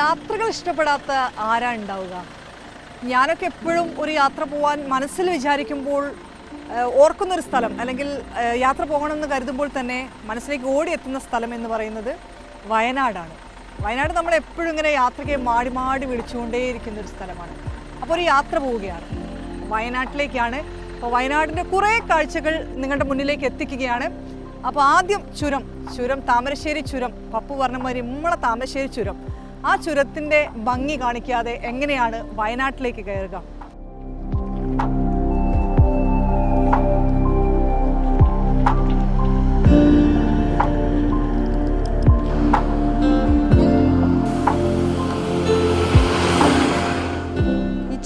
യാത്രകൾ ഇഷ്ടപ്പെടാത്ത ആരാ ഉണ്ടാവുക ഞാനൊക്കെ എപ്പോഴും ഒരു യാത്ര പോകാൻ മനസ്സിൽ വിചാരിക്കുമ്പോൾ ഓർക്കുന്നൊരു സ്ഥലം അല്ലെങ്കിൽ യാത്ര പോകണമെന്ന് കരുതുമ്പോൾ തന്നെ മനസ്സിലേക്ക് ഓടിയെത്തുന്ന സ്ഥലം എന്ന് പറയുന്നത് വയനാടാണ്. വയനാട് നമ്മൾ എപ്പോഴും ഇങ്ങനെ യാത്രയ്ക്ക് മാടി മാടി വിളിച്ചുകൊണ്ടേയിരിക്കുന്ന ഒരു സ്ഥലമാണ്. അപ്പോൾ ഒരു യാത്ര പോവുകയാണ്. വയനാട്ടിലേക്കാണ്. അപ്പോൾ വയനാടിന്റെ കുറേ കാഴ്ചകൾ നിങ്ങളുടെ മുന്നിലേക്ക് എത്തിക്കുകയാണ്. അപ്പോൾ ആദ്യം ചുരം ചുരം താമരശ്ശേരി ചുരം പപ്പു പറഞ്ഞ മാതിരി താമരശ്ശേരി ചുരം. ആ ചുരത്തിന്റെ ഭംഗി കാണിക്കാതെ എങ്ങനെയാണ് വയനാട്ടിലേക്ക് കയറുക?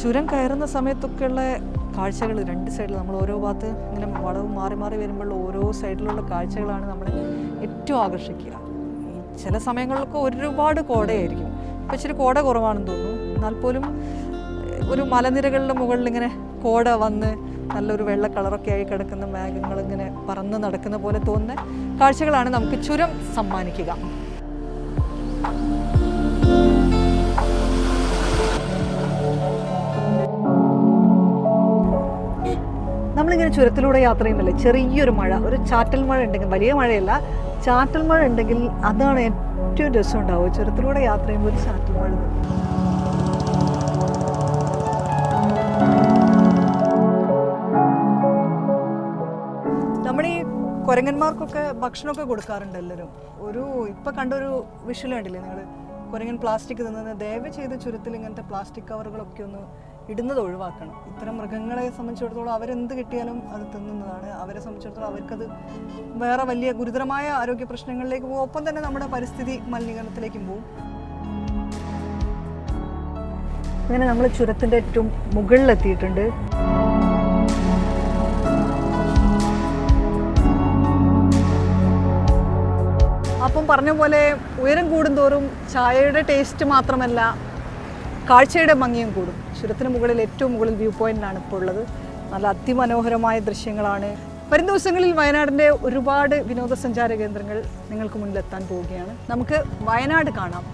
ചുരം കയറുന്ന സമയത്തൊക്കെയുള്ള കാഴ്ചകൾ രണ്ട് സൈഡിൽ നമ്മൾ ഓരോ ഭാഗത്ത് ഇങ്ങനെ വളവ് മാറി മാറി വരുമ്പോൾ ഓരോ സൈഡിലുള്ള കാഴ്ചകളാണ് നമ്മളെ ഏറ്റവും ആകർഷിക്കുക. ചില സമയങ്ങളിലൊക്കെ ഒരുപാട് കോടയായിരിക്കും. ഇപ്പം ഇച്ചിരി കോട കുറവാണെന്ന് തോന്നുന്നു. എന്നാൽ പോലും ഒരു മലനിരകളുടെ മുകളിൽ ഇങ്ങനെ കോട വന്ന് നല്ലൊരു വെള്ള കളറൊക്കെ ആയി കിടക്കുന്ന മേഘങ്ങൾ ഇങ്ങനെ പറന്ന് നടക്കുന്ന പോലെ തോന്നുന്ന കാഴ്ചകളാണ് നമുക്ക് ചുരം സമ്മാനിക്കുക. നമ്മളിങ്ങനെ ചുരത്തിലൂടെ യാത്ര ചെയ്യുന്നില്ലേ? ചെറിയൊരു മഴ ഒരു ചാറ്റൽ മഴ ഉണ്ടെങ്കിൽ വലിയ മഴയല്ല ചാറ്റൽ മഴ ഉണ്ടെങ്കിൽ അതാണ് ഏറ്റവും രസം ഉണ്ടാവുക. ചുരത്തിലൂടെ യാത്ര ചെയ്യുമ്പോൾ ഒരു ചാറ്റൽ മഴ. നമ്മുടെ ഈ കുരങ്ങന്മാർക്കൊക്കെ ഭക്ഷണമൊക്കെ കൊടുക്കാറുണ്ട് എല്ലാവരും. ഒരു ഇപ്പം കണ്ടൊരു വിഷ്വൽ കണ്ടില്ലേ നിങ്ങൾ കുരങ്ങൻ പ്ലാസ്റ്റിക് തിന്നുന്നത്. ദയവ് ചെയ്ത് ചുരത്തിൽ ഇങ്ങനത്തെ പ്ലാസ്റ്റിക് കവറുകളൊക്കെ ഒന്ന് ഇടുന്നത് ഒഴിവാക്കണം. ഇത്തരം മൃഗങ്ങളെ സംബന്ധിച്ചിടത്തോളം അവരെന്ത് കിട്ടിയാലും അത് തിന്നുന്നതാണ്. അവരെ സംബന്ധിച്ചിടത്തോളം അവർക്കത് വേറെ വലിയ ഗുരുതരമായ ആരോഗ്യ പ്രശ്നങ്ങളിലേക്ക് പോകും. ഒപ്പം തന്നെ നമ്മുടെ പരിസ്ഥിതി മലിനീകരണത്തിലേക്കും പോകും. അങ്ങനെ നമ്മൾ ചുരത്തിന്റെ ഏറ്റവും മുകളിലെത്തിയിട്ടുണ്ട്. അപ്പം പറഞ്ഞ പോലെ ഉയരം കൂടുന്തോറും ചായയുടെ ടേസ്റ്റ് മാത്രമല്ല കാഴ്ചയുടെ ഭംഗിയും കൂടും. ചുരത്തിന് മുകളിൽ ഏറ്റവും മുകളിൽ വ്യൂ പോയിന്റിലാണ് ഇപ്പോൾ ഉള്ളത്. നല്ല അതിമനോഹരമായ ദൃശ്യങ്ങളാണ്. വരും ദിവസങ്ങളിൽ വയനാടിന്റെ ഒരുപാട് വിനോദസഞ്ചാര കേന്ദ്രങ്ങൾ നിങ്ങൾക്ക് മുന്നിലെത്താൻ പോവുകയാണ്. നമുക്ക് വയനാട് കാണാം.